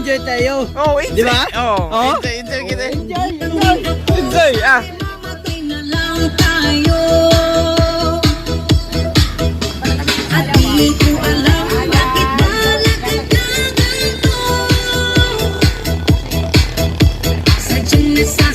enjoy tayo. Oh, enjoy. Di ba? Oh, Oh? enjoy, enjoy kita. Enjoy, enjoy. Enjoy, ah. At di ko alam bakit balakid na ganito Sadyang nasasaktan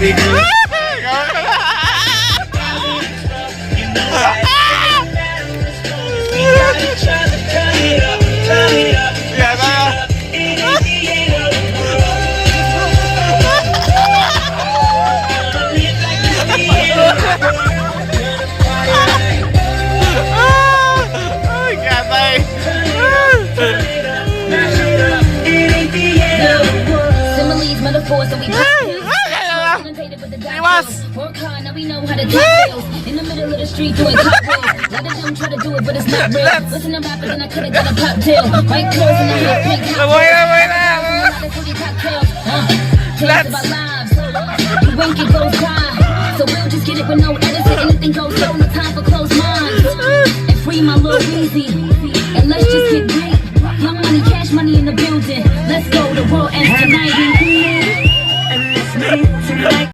Ah! the Iwas. Work hard, now we know how to do bills. In the middle of the street doing cartwheels. Let them try to do it, but it's not real. Listen to rappers and I could've got a pop. White clothes and a hot pink hot Laboy na, laboy na. cocktails. Tales of our lives. You wink, it goes by. So we'll just get it with no edits. and Anything goes slow, no time for closed minds. And free my little easy. And let's just get deep. Young money, cash money in the building. Let's go, the world ends tonight.